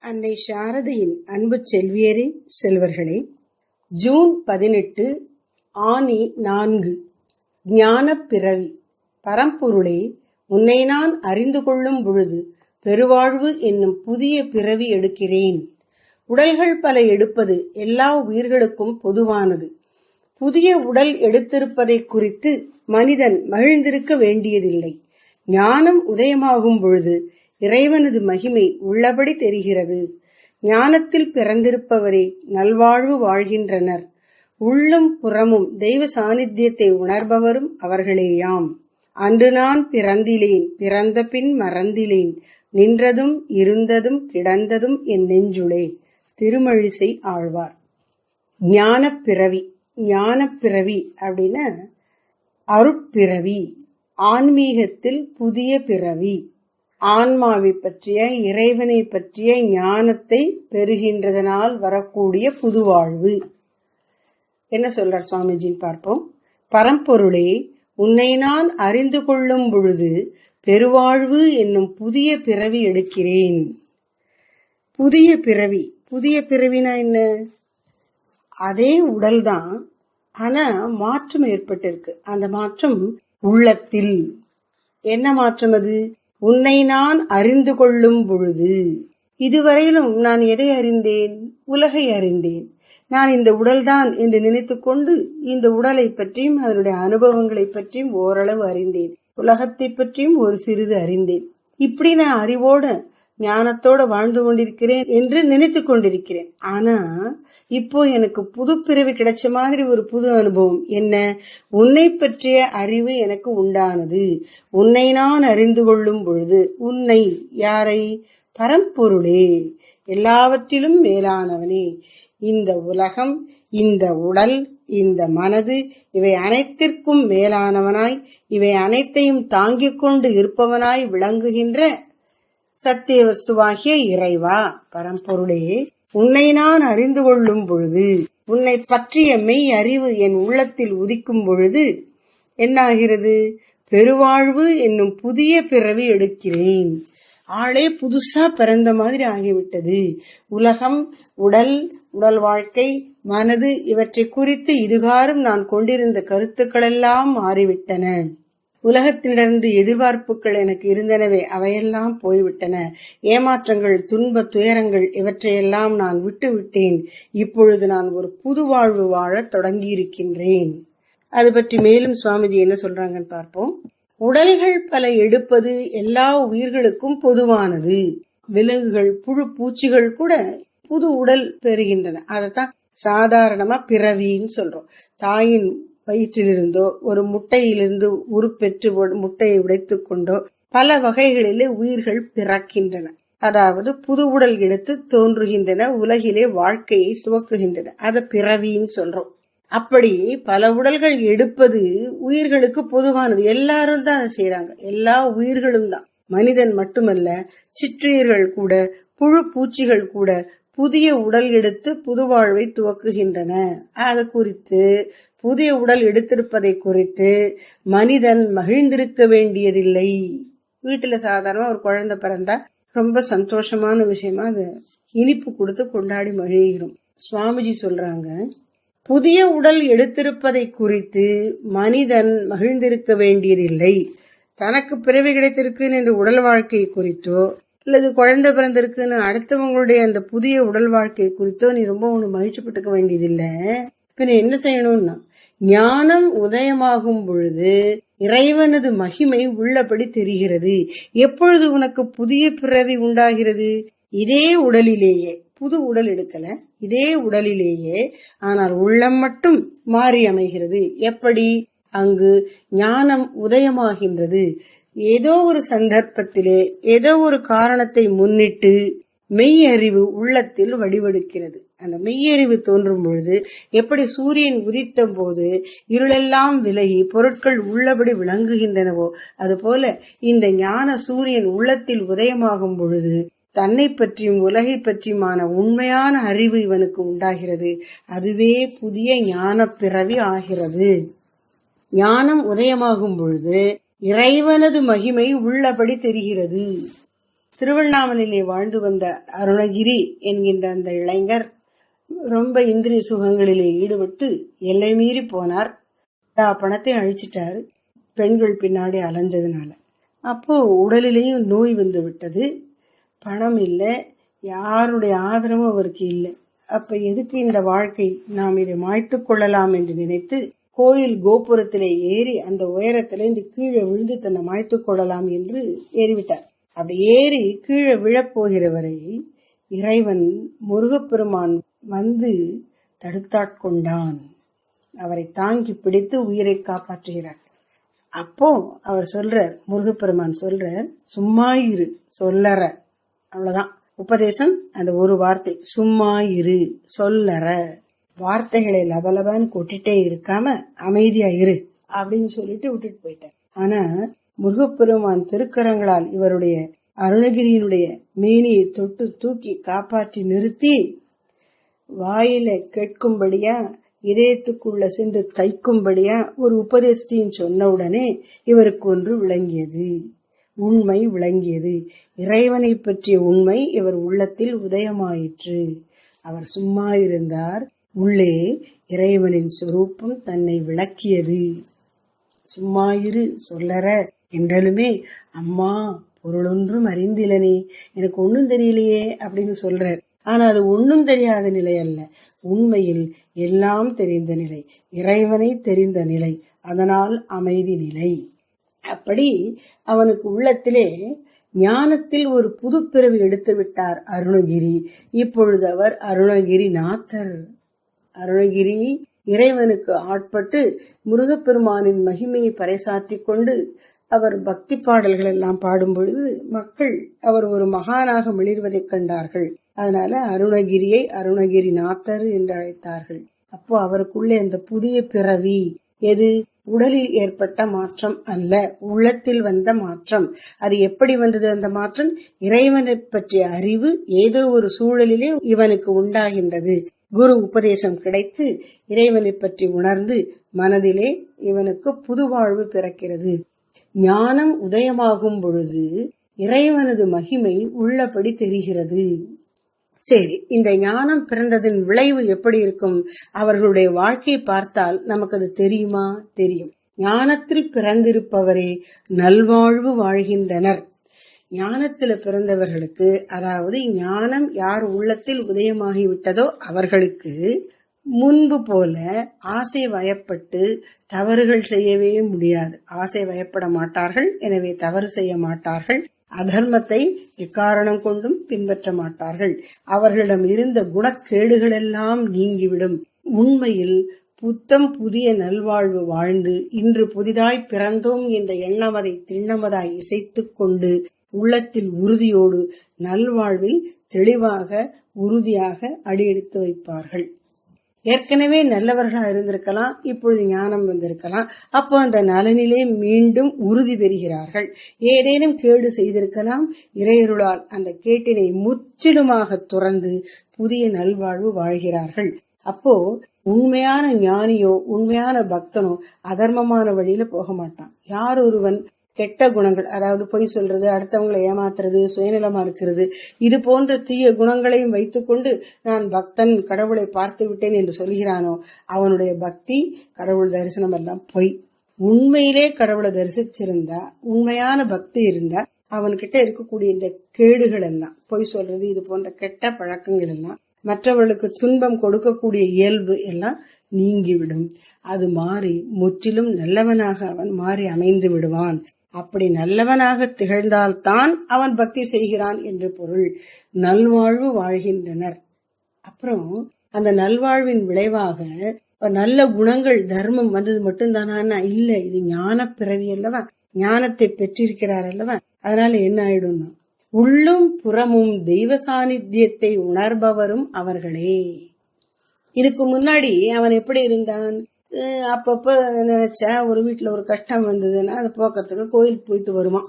அன்னை சாரதையின் அன்பு செல்வியரே செல்வர்களே ஜூன் பதினெட்டு ஆனி நான்கு. ஞானப் பிறவி பரம்பொருளே உன்னை நான் அறிந்து கொள்ளும் பொழுது பெருவாழ்வு என்னும் புதிய பிறவி எடுக்கிறேன். உடல்கள் பல எடுப்பது எல்லா உயிர்களுக்கும் பொதுவானது. புதிய உடல் எடுத்திருப்பதை குறித்து மனிதன் மகிழ்ந்திருக்க வேண்டியதில்லை. ஞானம் உதயமாகும் பொழுது இறைவனது மகிமை உள்ளபடி தெரிகிறது. ஞானத்தில் பிறந்திருப்பவரே நல்வாழ்வு வாழ்கின்றனர். உள்ளும் புறமும் தெய்வ சாநித்தியத்தை உணர்பவரும் அவர்களேயாம். அன்று நான் பிறந்திலேன் பிறந்த பின் மறந்திலேன் நின்றதும் இருந்ததும் கிடந்ததும் என் நெஞ்சுளே திருமழிசை ஆழ்வார். ஞானப்பிறவி பிறவி ஞானப் பிறவி அப்படின்னா அருட்பிறவி ஆன்மீகத்தில் புதிய பிறவி. ஆன்மாவை பற்றிய இறைவனை பற்றிய ஞானத்தை பெறுகின்றதனால் வரக்கூடிய புதுவாழ்வு. என்ன சொல்றார் சுவாமிஜின்னு பார்ப்போம். பரம்பொருளே உன்னை நான் அறிந்து கொள்ளும் பொழுது பெருவாழ்வு என்னும் புதிய பிறவி எடுக்கிறேன். புதிய பிறவி. புதிய பிறவினா என்ன? அதே உடல்தான். ஆனா மாற்றம் ஏற்பட்டிருக்கு. அந்த மாற்றம் உள்ளத்தில். என்ன மாற்றம் அது? உன்னை நான் அறிந்து கொள்ளும் பொழுது. இதுவரையிலும் நான் எதை அறிந்தேன்? உலகை அறிந்தேன். நான் இந்த உடல்தான் என்று நினைத்துக்கொண்டு இந்த உடலை பற்றியும் அதனுடைய அனுபவங்களை பற்றியும் ஓரளவு அறிந்தேன். உலகத்தை பற்றியும் ஒரு சிறிது அறிந்தேன். இப்படி நான் அறிவோட ஞானத்தோட வாழ்ந்து கொண்டிருக்கிறேன் என்று நினைத்து கொண்டிருக்கிறேன். ஆனா இப்போ எனக்கு புது பிறவி கிடைச்ச மாதிரி ஒரு புது அனுபவம். என்ன? உன்னை பற்றிய அறிவு எனக்கு உண்டானது. உன்னை நான் அறிந்து கொள்ளும் பொழுது உன்னை யாரை? பரம்பொருளே எல்லாவற்றிலும் மேலானவனே. இந்த உலகம் இந்த உடல் இந்த மனது இவை அனைத்திற்கும் மேலானவனாய் இவை அனைத்தையும் தாங்கிக் கொண்டு இருப்பவனாய் விளங்குகின்ற சத்திய வஸ்துவாகிய இறைவா பரம்பொருளே உன்னை நான் அறிந்து கொள்ளும் பொழுது உன்னை பற்றிய மெய் அறிவு என் உள்ளத்தில் உதிக்கும் பொழுது என்னாகிறது? பெருவாழ்வு என்னும் புதிய பிறவி எடுக்கிறேன். ஆளே புதுசா பிறந்த மாதிரி ஆகிவிட்டது. உலகம் உடல் உடல் வாழ்க்கை மனது இவற்றை குறித்து இதுகாரும் நான் கொண்டிருந்த கருத்துக்களெல்லாம் மாறிவிட்டன. உலகத்திலிருந்து எதிர்பார்ப்புகள் எனக்கு இருந்தனவே அவையெல்லாம் போய்விட்டன. ஏமாற்றங்கள் துன்ப துயரங்கள் இவற்றையெல்லாம் நான் விட்டுவிட்டேன். இப்பொழுது நான் ஒரு புது வாழ்வு வாழத் தொடங்கியிருக்கின்றேன். அது பற்றி மேலும் சுவாமிஜி என்ன சொல்றாங்கன்னு பார்ப்போம். உடல்கள் பல எடுப்பது எல்லா உயிர்களுக்கும் பொதுவானது. விலங்குகள் புழு பூச்சிகள் கூட புது உடல் பெறுகின்றன. அதைத்தான் சாதாரணமா பிறவின்னு சொல்றோம். தாயின் வயிற்றிலிருந்தோ ஒரு முட்டையிலிருந்து உருப்பெற்று முட்டையை உடைத்துக் கொண்டோ பல வகைகளிலே உயிர்கள் பிறக்கின்றன. அதாவது புது உடல் எடுத்து தோன்றுகின்றன உலகிலே வாழ்க்கையை துவக்குகின்றன அதை பிறவின்னு சொல்றோம். அப்படி பல உடல்கள் எடுப்பது உயிர்களுக்கு பொதுவானது. எல்லாரும் தான் அதை செய்யறாங்க எல்லா உயிர்களும் தான். மனிதன் மட்டுமல்ல சிற்றுயிர்கள் கூட புழு பூச்சிகள் கூட புதிய உடல் எடுத்து புது வாழ்வை துவக்குகின்றன. அது குறித்து புதிய உடல் எடுத்திருப்பதை குறித்து மனிதன் மகிழ்ந்திருக்க வேண்டியதில்லை. வீட்டுல சாதாரண ஒரு குழந்தை பிறந்தா ரொம்ப சந்தோஷமான விஷயமா அது இனிப்பு கொடுத்து கொண்டாடி மகிழ்கிறோம். சுவாமிஜி சொல்றாங்க புதிய உடல் எடுத்திருப்பதை குறித்து மனிதன் மகிழ்ந்திருக்க வேண்டியதில்லை. தனக்கு பிறவி கிடைத்திருக்குன்னு என்ற உடல் வாழ்க்கை குறித்தோ அல்லது குழந்தை பிறந்திருக்குன்னு அடுத்தவங்களுடைய அந்த புதிய உடல் வாழ்க்கை குறித்தோ நீ ரொம்ப ஒண்ணு மகிழ்ச்சிப்பட்டுக்க வேண்டியதில்லை. பின்ன என்ன செய்யணும்னா ஞானம் உதயமாகும் பொழுது இறைவனது மகிமை உள்ளபடி தெரிகிறது. எப்பொழுது உனக்கு புதிய பிறவி உண்டாகிறது? இதே உடலிலேயே புது உடல் எடுக்கல இதே உடலிலேயே ஆனால் உள்ளம் மட்டும் மாறி அமைகிறது. எப்படி? அங்கு ஞானம் உதயமாகின்றது. ஏதோ ஒரு சந்தர்ப்பத்திலே ஏதோ ஒரு காரணத்தை முன்னிட்டு மெய்யறிவு உள்ளத்தில் வடிவெடுக்கிறது. அந்த மெய்யறிவு தோன்றும் பொழுது எப்படி சூரியன் உதித்த போது இருளெல்லாம் விலகி பொருட்கள் உள்ளபடி விளங்குகின்றனவோ அதுபோல இந்த ஞான சூரியன் உள்ளத்தில் உதயமாகும் பொழுது தன்னை பற்றியும் உலகை பற்றியுமான உண்மையான அறிவு இவனுக்கு உண்டாகிறது. அதுவே புதிய ஞான பிறவி ஆகிறது. ஞானம் உதயமாகும் பொழுது இறைவனது மகிமை உள்ளபடி தெரிகிறது. திருவண்ணாமலையிலே வாழ்ந்து வந்த அருணகிரி என்கின்ற அந்த இளைஞர் ரொம்ப இந்திரிய சுகங்களிலே ஈடுபட்டு எல்லை மீறி போனார். எல்லா பணத்தை அழிச்சிட்டாரு. பெண்கள் பின்னாடி அலைஞ்சதுனால. அப்போ உடலிலேயும் நோய் வந்து விட்டது. பணம் இல்லை. யாருடைய ஆதரவும் அவருக்கு இல்லை. அப்ப எதுக்கு இந்த வாழ்க்கை நாம் இதை மாய்த்துக் கொள்ளலாம் என்று நினைத்து கோயில் கோபுரத்திலே ஏறி அந்த உயரத்திலே இந்த கீழே விழுந்து தன்னை மாய்த்துக் கொள்ளலாம் என்று ஏறிவிட்டார். அப்படி ஏறி கீழே விழப்போகிறவரை இறைவன் முருகப்பெருமான் வந்து தடுத்தாட்கொண்டான். அவரை தாங்கி பிடித்து உயிரை காப்பாற்றுகிறார். அப்போ அவர் சொல்றார் முருகப்பெருமான் சொல்றார் சும்மா இரு சொல்லற. அவ்வளவுதான். உபதேசம் அந்த ஒரு வார்த்தை சும்மா இரு சொல்லற. வார்த்தைகளை லபலபான்னு கொட்டிட்டே இருக்காம அமைதியா இரு அப்படின்னு சொல்லிட்டு விட்டுட்டு போயிட்டார். ஆனா முருகப்பெருமான் திருக்கரங்களால் இவருடைய அருணகிரியினுடைய மேனியை தொட்டு தூக்கி காப்பாற்றி நிறுத்தி வாயில கேட்கும்படியா இதயத்துக்குள்ள சென்று தைக்கும்படியா ஒரு உபதேசத்தையும் சொன்ன உடனே இவருக்கு ஒன்று விளங்கியது. உண்மை விளங்கியது. இறைவனை பற்றிய உண்மை இவர் உள்ளத்தில் உதயமாயிற்று. அவர் சும்மா இருந்தார். உள்ளே இறைவனின் சொரூபம் தன்னை விளக்கியது. சும்மா இரு சொல்லற. என்றாலுமே அம்மா பொருளொன்றும் அறிந்திலனே எனக்கு ஒண்ணும் தெரியலையே அப்படின்னு சொல்றார். ஆனா அது ஒண்ணும் தெரியாத நிலை அல்ல. உண்மையில் எல்லாம் தெரிந்த நிலை இறைவனை தெரிந்த நிலை அதனால் அமைதி நிலை. அப்படி அவனுக்கு உள்ளத்திலே ஞானத்தில் ஒரு புதுப்பிறவி எடுத்து விட்டார் அருணகிரி. இப்பொழுது அவர் அருணகிரி நாத்தர். அருணகிரி இறைவனுக்கு ஆட்பட்டு முருகப்பெருமானின் மகிமையை பறைசாற்றிக் கொண்டு அவர் பக்தி பாடல்கள் எல்லாம் பாடும் பொழுது மக்கள் அவர் ஒரு மகானாக மிளிர்வதைக் கண்டார்கள். அதனால அருணகிரியை அருணகிரி நாத்தர் என்று அழைத்தார்கள். அப்போ அவருக்குள்ளே அந்த புதிய பிறவி எது? உடலில் ஏற்பட்ட மாற்றம் அல்ல உள்ளத்தில் வந்த மாற்றம். அது எப்படி வந்தது அந்த மாற்றம்? இறைவனை பற்றிய அறிவு ஏதோ ஒரு சூழலிலே இவனுக்கு உண்டாகின்றது. குரு உபதேசம் கிடைத்து இறைவனை பற்றி உணர்ந்து மனதிலே இவனுக்கு புது வாழ்வு பிறக்கிறது. ஞானம் உதயமாகும் பொழுது இறைவனது மகிமை உள்ளபடி தெரிகிறது. சரி இந்த ஞானம் பிறந்ததின் விளைவு எப்படி இருக்கும்? அவர்களுடைய வாழ்க்கை பார்த்தால் நமக்கு அது தெரியுமா? தெரியும். ஞானத்தில் பிறந்திருப்பவரே நல்வாழ்வு வாழ்கின்றனர். ஞானத்துல பிறந்தவர்களுக்கு அதாவது ஞானம் யார் உள்ளத்தில் உதயமாகி விட்டதோ அவர்களுக்கு முன்பு போல ஆசை வயப்பட்டு தவறுகள் செய்யவே முடியாது. ஆசை வயப்பட மாட்டார்கள் எனவே தவறு செய்ய மாட்டார்கள். அதர்மத்தை எக்காரணம் கொண்டும் பின்பற்ற மாட்டார்கள். அவர்களிடம் இருந்த குணக்கேடுகள் எல்லாம் நீங்கிவிடும். உண்மையில் புத்தம் புதிய நல்வாழ்வு வாழ்ந்து இன்று புதிதாய் பிறந்தோம் என்ற எண்ணமதை திண்ணமதாய் இசைத்துக் கொண்டு உள்ளத்தில் உறுதியோடு நல்வாழ்வில் தெளிவாக உறுதியாக அடியெடுத்து வைப்பார்கள். ஏற்கனவே நல்லவர்களா இருந்திருக்கலாம் இப்பொழுது ஞானம் வந்திருக்கலாம். அப்போ அந்த நலனிலே மீண்டும் உறுதி பெறுகிறார்கள். ஏதேனும் கேடு செய்திருக்கலாம் இறையருளால் அந்த கேட்டினை முற்றிலுமாக துறந்து புதிய நல்வாழ்வு வாழ்கிறார்கள். அப்போ உண்மையான ஞானியோ உண்மையான பக்தனோ அதர்மமான வழியில போக மாட்டான். யார் ஒருவன் கெட்ட குணங்கள் அதாவது பொய் சொல்றது அடுத்தவங்களை ஏமாத்துறது சுயநலமா இருக்கிறது இது போன்ற தீய குணங்களையும் வைத்துக்கொண்டு நான் பக்தன் கடவுளை பார்த்து விட்டேன் என்று சொல்கிறானோ அவனுடைய பக்தி கடவுள் தரிசனம் எல்லாம் பொய். உண்மையிலே கடவுளை தரிசிச்சிருந்தா உண்மையான பக்தி இருந்தா அவன்கிட்ட இருக்கக்கூடிய இந்த கேடுகள் எல்லாம் பொய் சொல்றது இது போன்ற கெட்ட பழக்கங்கள் எல்லாம் மற்றவர்களுக்கு துன்பம் கொடுக்கக்கூடிய இயல்பு எல்லாம் நீங்கிவிடும். அது மாறி முற்றிலும் நல்லவனாக அவன் மாறி அமைந்து விடுவான். அப்படி நல்லவனாக திகழ்ந்தால்தான் அவன் பக்தி செய்கிறான் என்று பொருள். நல்வாழ்வு வாழ்கின்றனர். அப்புறம் அந்த நல்வாழ்வின் விளைவாக நல்ல குணங்கள் தர்மம் வந்தது மட்டும்தானா இல்ல இது ஞான பிறவி அல்லவா? ஞானத்தை பெற்றிருக்கிறார் அல்லவா? அதனால என்ன ஆயிடும்னா உள்ளும் புறமும் தெய்வ சாநித்தியத்தை உணர்பவரும் அவர்களே. இதுக்கு முன்னாடி அவன் எப்படி இருந்தான்? அப்பப்ப நினச்சா ஒரு வீட்டுல ஒரு கஷ்டம் வந்ததுன்னா அதை போக்குறதுக்கு கோயிலுக்கு போயிட்டு வருவான்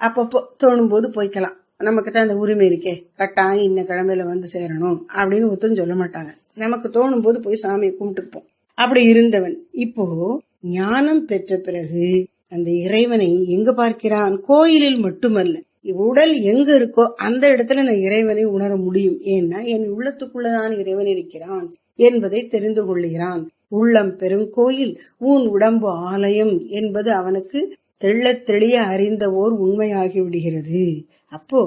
அப்பப்போ தோணும் போது போய்க்கலாம். நமக்கு தான் அந்த உரிமை இருக்கே. கட்டாயம் இன்ன கிழமையில வந்து சேரணும் அப்படின்னு ஒருத்தரும் சொல்ல மாட்டாங்க. நமக்கு தோணும் போது போய் சாமியை கும்பிட்டுப்போம் அப்படி இருந்தவன். இப்போ ஞானம் பெற்ற பிறகு அந்த இறைவனை எங்க பார்க்கிறான்? கோயிலில் மட்டுமல்ல. உடல் எங்க இருக்கோ அந்த இடத்துல நான் இறைவனை உணர முடியும். ஏன்னா என் உள்ளத்துக்குள்ளதான் இறைவன் இருக்கிறான் என்பதை தெரிந்து கொள்கிறான் உள்ளம் பெருங்கோயில் ஊன் உடம்பு ஆலயம் என்பது அவனுக்கு தெள்ளத் தெளிய அறிந்த ஓர் உண்மையாகி விடுகிறது. அப்போ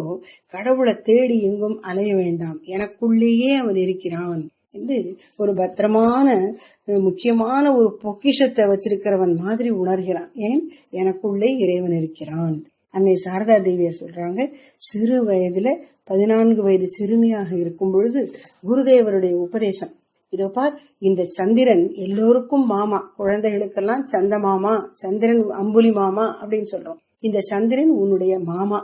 கடவுளை தேடி எங்கும் அலைய வேண்டாம் எனக்குள்ளேயே அவன் இருக்கிறான் என்று ஒரு பத்திரமான முக்கியமான ஒரு பொக்கிஷத்தை வச்சிருக்கிறவன் மாதிரி உணர்கிறான். ஏன்? எனக்குள்ளே இறைவன் இருக்கிறான். அன்னை சாரதா தேவியார் சொல்றாங்க சிறு வயதுல பதினான்கு வயது சிறுமியாக இருக்கும் பொழுது குருதேவருடைய உபதேசம் இதோ பார் இந்த சந்திரன் எல்லோருக்கும் மாமா. குழந்தைகளுக்கெல்லாம் சந்த மாமா சந்திரன் அம்புலி மாமா அப்படின்னு சொல்றோம். இந்த சந்திரன் உன்னுடைய மாமா.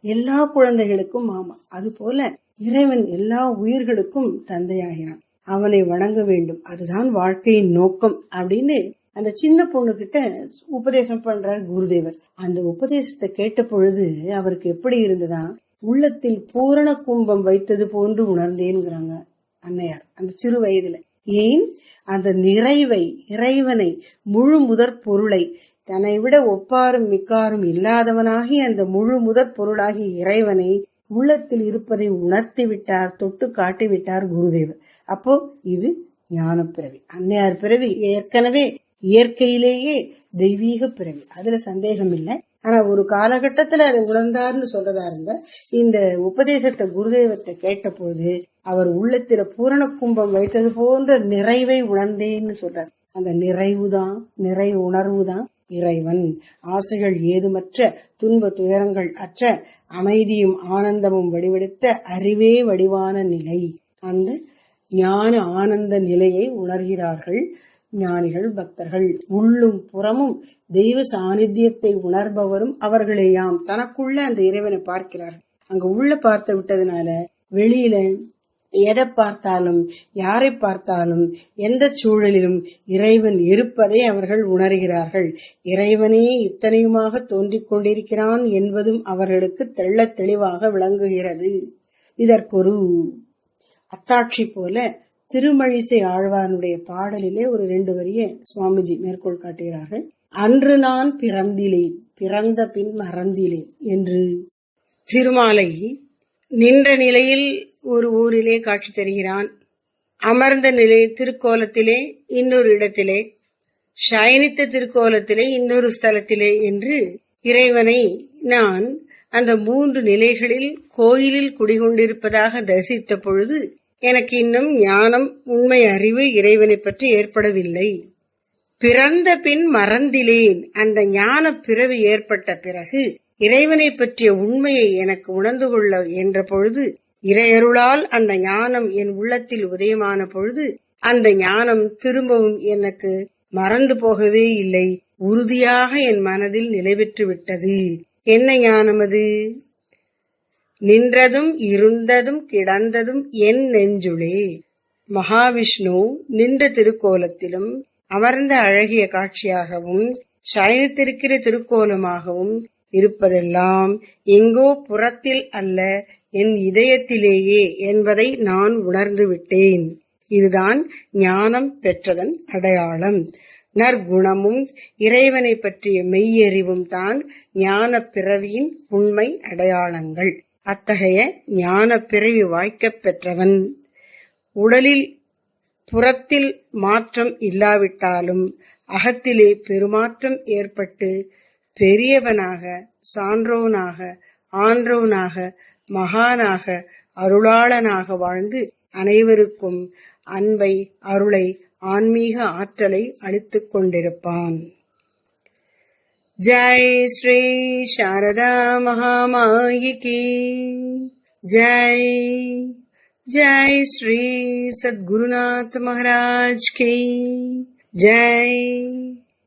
எல்லா குழந்தைகளுக்கும் மாமா. அது போல இறைவன் எல்லா உயிர்களுக்கும் தந்தையாகிறான். அவனை வணங்க வேண்டும். அதுதான் வாழ்க்கையின் நோக்கம் அப்படின்னு அந்த சின்ன பொண்ணு கிட்ட உபதேசம் பண்றார் குருதேவர். அந்த உபதேசத்தை கேட்ட பொழுது அவருக்கு எப்படி இருந்ததா? உள்ளத்தில் பூரண கும்பம் வைத்தது போன்று உணர்ந்தேன்கிறாங்க. அன்னையார். அந்த சிறு வயதுல. ஏன்? அந்த நிறைவை இறைவனை முழு முதற் பொருளை தன்னை விட ஒப்பாரும் மிக்காரும் இல்லாதவனாகி அந்த முழு முதற் பொருளாகி இறைவனை உள்ளத்தில் இருப்பதை உணர்த்தி விட்டார் தொட்டு காட்டி விட்டார் குருதேவர். அப்போ இது ஞான பிறவி. அன்னையார் பிறவி ஏற்கனவே இயற்கையிலேயே தெய்வீக பிறவி. அதுல சந்தேகம் இல்லை. ஆனா ஒரு காலகட்டத்துல அதை உணர்ந்தார்னு சொல்றதா இருந்த இந்த உபதேசத்தை குருதேவத்தை கேட்ட பொழுது அவர் உள்ளத்தில பூரண கும்பம் வைத்தது போன்ற நிறைவை உணர்ந்தேன்னு சொல்றார். அந்த நிறைவுதான் நிறை உணர்வுதான் இறைவன். ஆசைகள் ஏதுமற்ற துன்ப துயரங்கள் அற்ற அமைதியும் ஆனந்தமும் வடிவெடுத்த அறிவே வடிவான நிலை. அந்த ஞான ஆனந்த நிலையை உணர்கிறார்கள் ஞானிகள் பக்தர்கள். உள்ளும் புறமும் தெய்வ சாநித்தியத்தை உணர்பவரும் அவர்களேயாம். தனக்குள்ள அந்த இறைவனை பார்க்கிறார்கள். அங்க உள்ள பார்த்து விட்டதுனால வெளியில எதை பார்த்தாலும் யாரை பார்த்தாலும் எந்த சூழலிலும் இறைவன் இருப்பதை அவர்கள் உணர்கிறார்கள். இறைவனே இத்தனையுமாக தோன்றிக் கொண்டிருக்கிறான் என்பதும் அவர்களுக்கு தெள்ளத் தெளிவாக விளங்குகிறது. இதற்கொரு அத்தாட்சி போல திருமழிசை ஆழ்வானுடைய பாடலிலே ஒரு ரெண்டு வரிய சுவாமிஜி மேற்கோள் காட்டுகிறார்கள். அன்று நான் பிறந்திலேன் பிறந்த பின் மறந்திலேன் என்று. திருமாலை நின்ற நிலையில் ஒரு ஊரிலே காட்சி தருகிறான். அமர்ந்த நிலை திருக்கோலத்திலே இன்னொரு இடத்திலே சயனித்த திருக்கோலத்திலே இன்னொரு ஸ்தலத்திலே என்று இறைவனை நான் அந்த மூன்று நிலைகளில் கோயிலில் குடிகொண்டிருப்பதாக தரிசித்த பொழுது எனக்கு இன்னும் ஞானம் உண்மை அறிவு இறைவனை பற்றி ஏற்படவில்லை. பிறந்த பின் மறந்திலேன் அந்த ஞான பிறவி ஏற்பட்ட பிறகு இறைவனை பற்றிய உண்மையை எனக்கு உணர்ந்து கொள்ள என்ற பொழுது இறையருளால் அந்த ஞானம் என் உள்ளத்தில் உதயமான பொழுது அந்த ஞானம் திரும்பவும் எனக்கு மறந்து போகவே இல்லை. உறுதியாக என் மனதில் நிலைபெற்று விட்டது. என்ன ஞானம் அது? நின்றதும் இருந்ததும் கிடந்ததும் என் நெஞ்சுளே. மகாவிஷ்ணு நின்ற திருக்கோலத்திலும் அமர்ந்த அழகிய காட்சியாகவும் சயனித்திருக்கிற திருக்கோலமாகவும் இருப்பதெல்லாம் எங்கோ புறத்தில் அல்ல என் இதயத்திலேயே என்பதை நான் உணர்ந்து விட்டேன் இதுதான் ஞானம் பெற்றதன் அடையாளம். நற்குணமும் இறைவனை பற்றிய மெய்யறிவும் தான் ஞான பிறவியின் உண்மை அடையாளங்கள். அத்தகைய ஞான பிறவி வாய்க்கப் பெற்றவன். உடலில் புறத்தில் மாற்றம் இல்லாவிட்டாலும் அகத்திலே பெருமாற்றம் ஏற்பட்டு பெரியவனாக சான்றோனாக ஆன்றோனாக மகானாக அருளாளனாக வாழ்ந்து அனைவருக்கும் அன்பை அருளை ஆன்மீக ஆற்றலை அளித்துக் கொண்டிருப்பான். ஜெய் ஸ்ரீ சாரதா மகாமாயிகி. ஜெய் ஜெய் ஸ்ரீ சத்குருநாத் மகாராஜ் கி. ஜெய்.